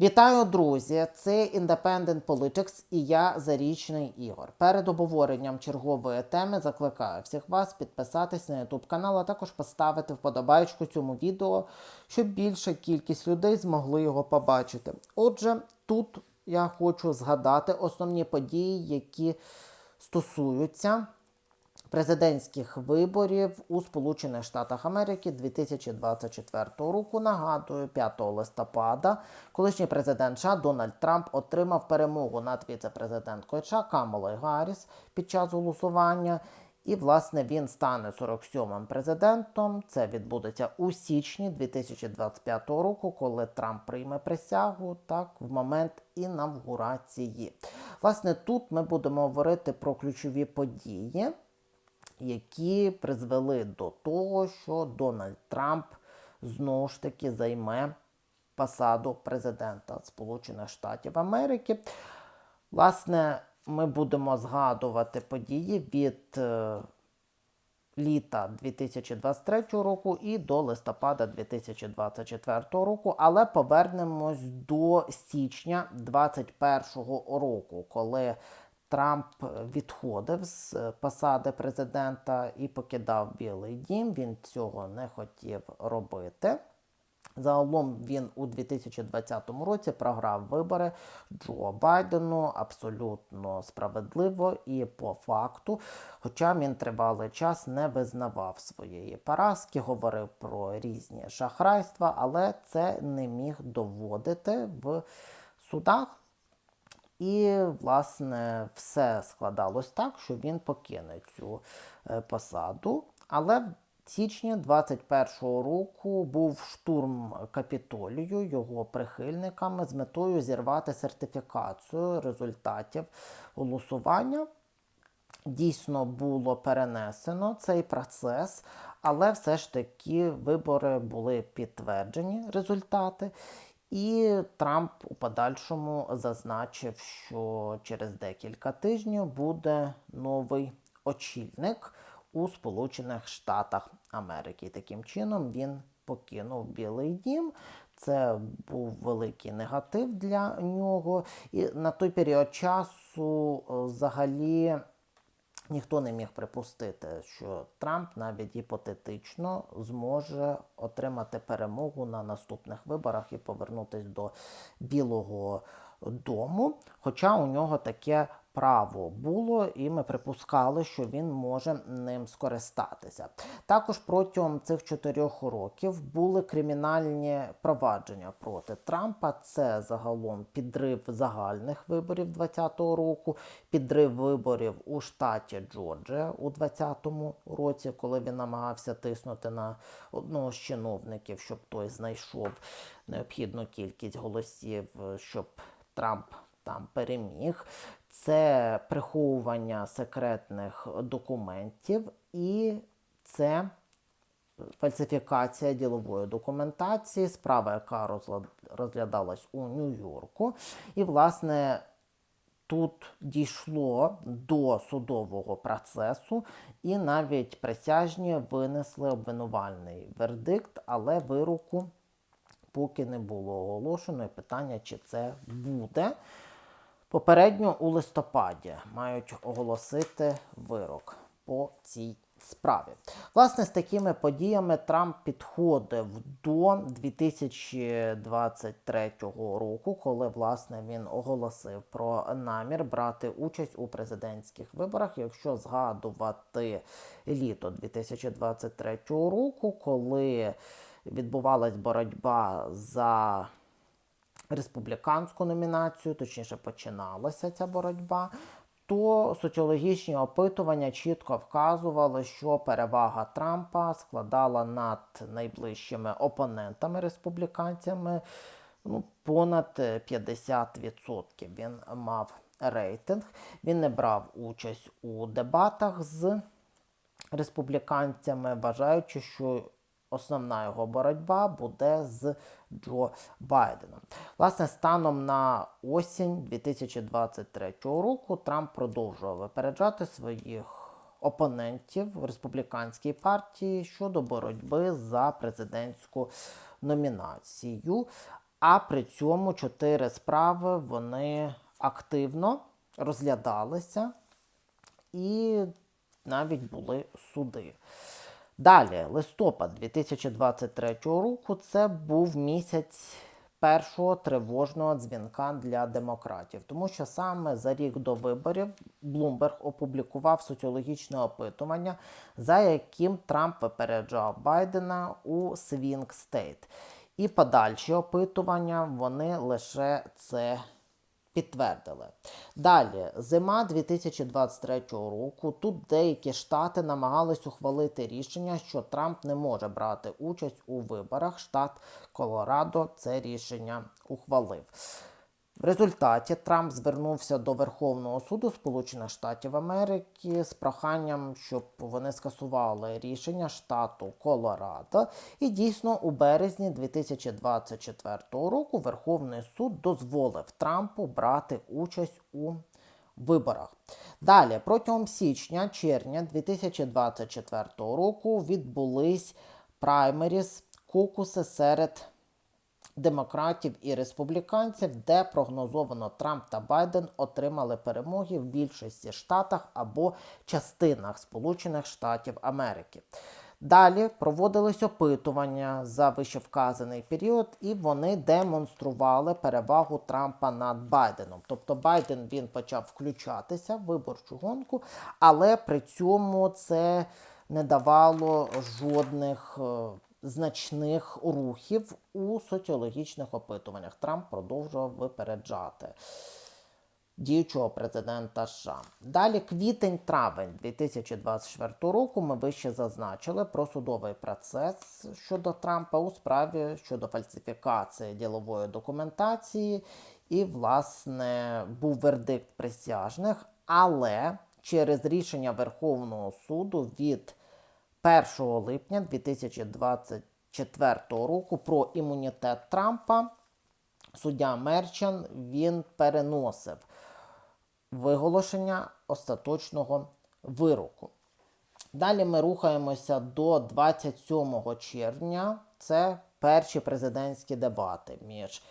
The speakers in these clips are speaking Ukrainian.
Вітаю, друзі! Це Independent Politics і я Зарічний Ігор. Перед обговоренням чергової теми закликаю всіх вас підписатись на YouTube канал, а також поставити вподобайку цьому відео, щоб більша кількість людей змогли його побачити. Отже, тут я хочу згадати основні події, які стосуються президентських виборів у Сполучених Штатах Америки 2024 року. Нагадую, 5 листопада колишній президент США Дональд Трамп отримав перемогу над віце-президенткою США Камалою Гарріс під час голосування. І, власне, він стане 47-м президентом. Це відбудеться у січні 2025 року, коли Трамп прийме присягу, так, в момент інавгурації. Власне, тут ми будемо говорити про ключові події які призвели до того, що Дональд Трамп знову ж таки займе посаду президента Сполучених Штатів Америки. Власне, ми будемо згадувати події від е, літа 2023 року і до листопада 2024 року, але повернемось до січня 2021 року, коли Трамп відходив з посади президента і покидав Білий Дім. Він цього не хотів робити. Загалом він у 2020 році програв вибори Джо Байдену абсолютно справедливо і по факту. Хоча він тривалий час не визнавав своєї поразки, говорив про різні шахрайства, але це не міг доводити в судах. І, власне, все складалось так, що він покине цю е, посаду. Але в січні 21-го року був штурм капітолію його прихильниками з метою зірвати сертифікацію результатів голосування. Дійсно було перенесено цей процес, але все ж таки вибори були підтверджені результати. І Трамп у подальшому зазначив, що через декілька тижнів буде новий очільник у Сполучених Штатах Америки. Таким чином він покинув Білий Дім. Це був великий негатив для нього. І на той період часу взагалі. Ніхто не міг припустити, що Трамп навіть гіпотетично зможе отримати перемогу на наступних виборах і повернутися до Білого дому. Хоча у нього таке право було, і ми припускали, що він може ним скористатися. Також протягом цих чотирьох років були кримінальні провадження проти Трампа. Це загалом підрив загальних виборів 2020 року, підрив виборів у штаті Джорджія у 2020 році, коли він намагався тиснути на одного з чиновників, щоб той знайшов необхідну кількість голосів, щоб Трамп там переміг це приховування секретних документів і це фальсифікація ділової документації, справа, яка розглядалась у Нью-Йорку. І, власне, тут дійшло до судового процесу, і навіть присяжні винесли обвинувальний вердикт, але вироку поки не було оголошено. І питання, чи це буде. Попередньо у листопаді мають оголосити вирок по цій справі. Власне, з такими подіями Трамп підходив до 2023 року, коли власне він оголосив про намір брати участь у президентських виборах. Якщо згадувати літо 2023 року, коли відбувалась боротьба за республіканську номінацію, точніше починалася ця боротьба, то соціологічні опитування чітко вказували, що перевага Трампа складала над найближчими опонентами республіканцями ну, понад 50%. Він мав рейтинг, він не брав участь у дебатах з республіканцями, вважаючи, що основна його боротьба буде з Джо Байденом. Власне, станом на осінь 2023 року Трамп продовжував випереджати своїх опонентів в республіканській партії щодо боротьби за президентську номінацію. А при цьому чотири справи вони активно розглядалися і навіть були суди. Далі, листопад 2023 року, це був місяць першого тривожного дзвінка для демократів, тому що саме за рік до виборів Блумберг опублікував соціологічне опитування, за яким Трамп випереджав Байдена у Свінг Стейт. І подальші опитування вони лише це підтвердили. Далі, зима 2023 року. Тут деякі штати намагались ухвалити рішення, що Трамп не може брати участь у виборах. Штат Колорадо це рішення ухвалив. Результаті Трамп звернувся до Верховного суду Сполучених Штатів Америки з проханням, щоб вони скасували рішення штату Колорадо. І дійсно у березні 2024 року Верховний суд дозволив Трампу брати участь у виборах. Далі, протягом січня-червня 2024 року відбулись праймеріс кокуси серед демократів і республіканців, де прогнозовано Трамп та Байден отримали перемоги в більшості штатах або частинах Сполучених Штатів Америки. Далі проводились опитування за вищевказаний період, і вони демонстрували перевагу Трампа над Байденом. Тобто Байден він почав включатися в виборчу гонку, але при цьому це не давало жодних е, значних рухів у соціологічних опитуваннях. Трамп продовжував випереджати діючого президента США. Далі квітень-травень 2024 року ми вище зазначили про судовий процес щодо Трампа у справі щодо фальсифікації ділової документації. І, власне, був вердикт присяжних, але через рішення Верховного суду від 1 липня 2024 року про імунітет Трампа суддя Мерчан він переносив виголошення остаточного вироку. Далі ми рухаємося до 27 червня. Це перші президентські дебати між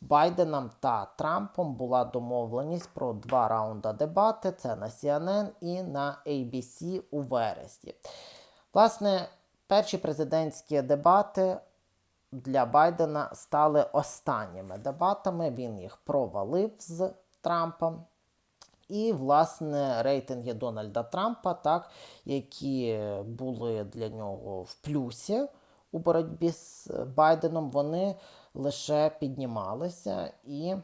Байденом та Трампом була домовленість про два раунди дебати. Це на CNN і на ABC у вересні. Власне, перші президентські дебати для Байдена стали останніми дебатами. Він їх провалив з Трампом. І, власне, рейтинги Дональда Трампа, так, які були для нього в плюсі у боротьбі з Байденом, вони лише піднімалися, і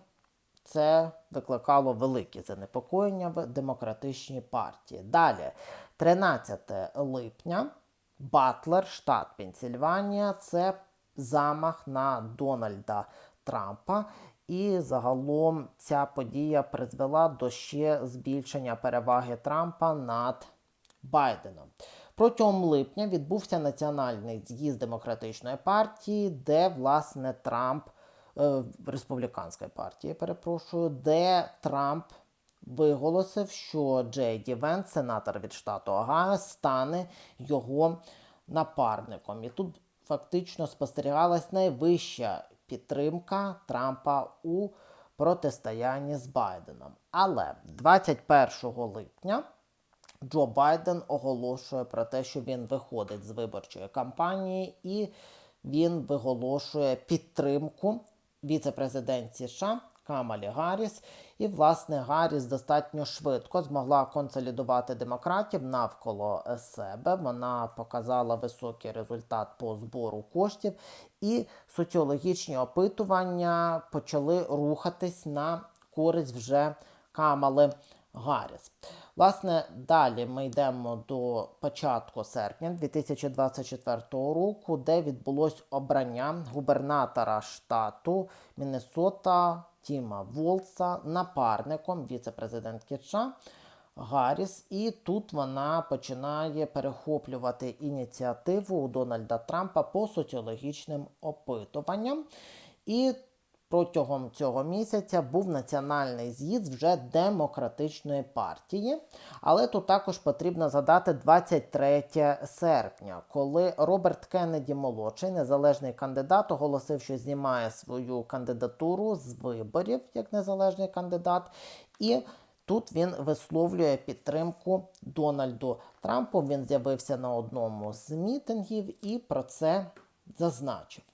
це викликало велике занепокоєння в демократичній партії. Далі, 13 липня, Батлер, штат Пенсільванія, це замах на Дональда Трампа. І загалом ця подія призвела до ще збільшення переваги Трампа над Байденом. Протягом липня відбувся національний з'їзд демократичної партії, де власне Трамп е, республіканської партії, перепрошую, де Трамп виголосив, що Джей Ді сенатор від штату Огайо, стане його напарником. І тут фактично спостерігалась найвища підтримка Трампа у протистоянні з Байденом. Але 21 липня Джо Байден оголошує про те, що він виходить з виборчої кампанії, і він виголошує підтримку віце-президентці США Камалі Гарріс. І, власне, Гарріс достатньо швидко змогла консолідувати демократів навколо себе. Вона показала високий результат по збору коштів, і соціологічні опитування почали рухатись на користь вже Камали Гарріс. Власне, далі ми йдемо до початку серпня 2024 року, де відбулось обрання губернатора штату Міннесота Тіма Волса напарником віце-президентки США Гарріс. І тут вона починає перехоплювати ініціативу у Дональда Трампа по соціологічним опитуванням. І протягом цього місяця був національний з'їзд вже демократичної партії. Але тут також потрібно згадати 23 серпня, коли Роберт Кеннеді молодший, незалежний кандидат, оголосив, що знімає свою кандидатуру з виборів як незалежний кандидат. І Тут він висловлює підтримку Дональду Трампу. Він з'явився на одному з мітингів і про це зазначив.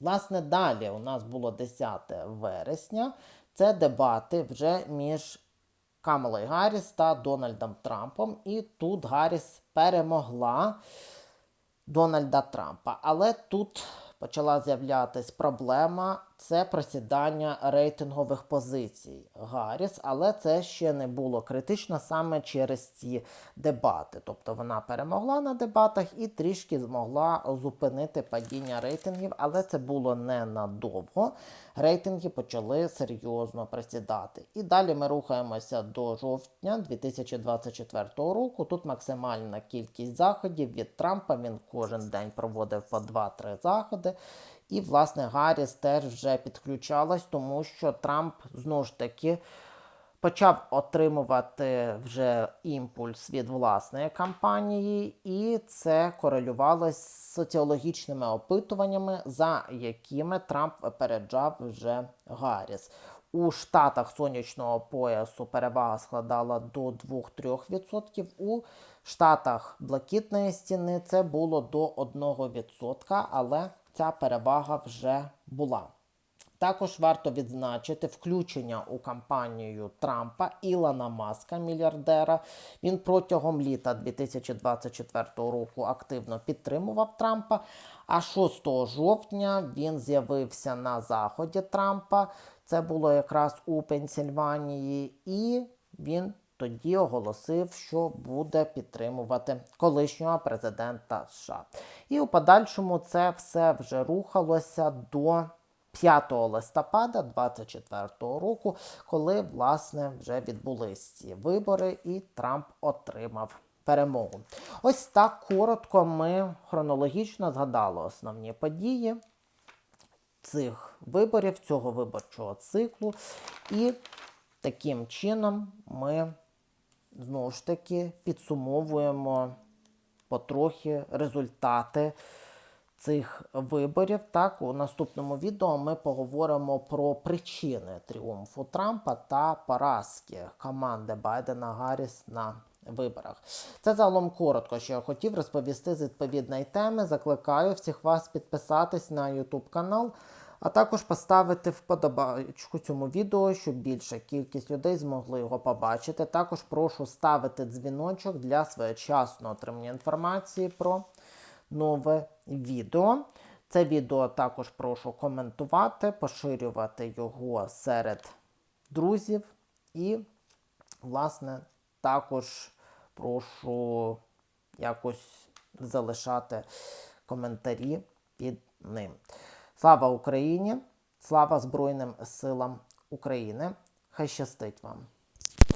Власне, далі у нас було 10 вересня. Це дебати вже між Камелою Гарріс та Дональдом Трампом. І тут Гарріс перемогла Дональда Трампа. Але тут почала з'являтись проблема це просідання рейтингових позицій Гарріс, але це ще не було критично саме через ці дебати. Тобто вона перемогла на дебатах і трішки змогла зупинити падіння рейтингів, але це було ненадовго. Рейтинги почали серйозно присідати. І далі ми рухаємося до жовтня 2024 року. Тут максимальна кількість заходів від Трампа. Він кожен день проводив по 2-3 заходи. І, власне, Гарріс теж вже підключалась, тому що Трамп знову ж таки почав отримувати вже імпульс від власної кампанії, і це корелювалося з соціологічними опитуваннями, за якими Трамп випереджав вже Гарріс. У штатах сонячного поясу перевага складала до 2-3%. У штатах блакитної стіни це було до 1%, але ця перевага вже була. Також варто відзначити включення у кампанію Трампа Ілона Маска, мільярдера. Він протягом літа 2024 року активно підтримував Трампа. А 6 жовтня він з'явився на заході Трампа. Це було якраз у Пенсільванії, і він тоді оголосив, що буде підтримувати колишнього президента США. І у подальшому це все вже рухалося до 5 листопада 2024 року, коли власне вже відбулись ці вибори, і Трамп отримав перемогу. Ось так коротко ми хронологічно згадали основні події цих виборів, цього виборчого циклу. І таким чином ми знову ж таки підсумовуємо потрохи результати цих виборів. Так, у наступному відео ми поговоримо про причини тріумфу Трампа та поразки команди Байдена Гарріс на виборах. Це загалом коротко, що я хотів розповісти з відповідної теми. Закликаю всіх вас підписатись на YouTube канал. А також поставити вподобайку цьому відео, щоб більша кількість людей змогли його побачити. Також прошу ставити дзвіночок для своєчасного отримання інформації про нове відео. Це відео також прошу коментувати, поширювати його серед друзів. І, власне, також прошу якось залишати коментарі під ним. Слава Україні! Слава Збройним силам України! Хай щастить вам!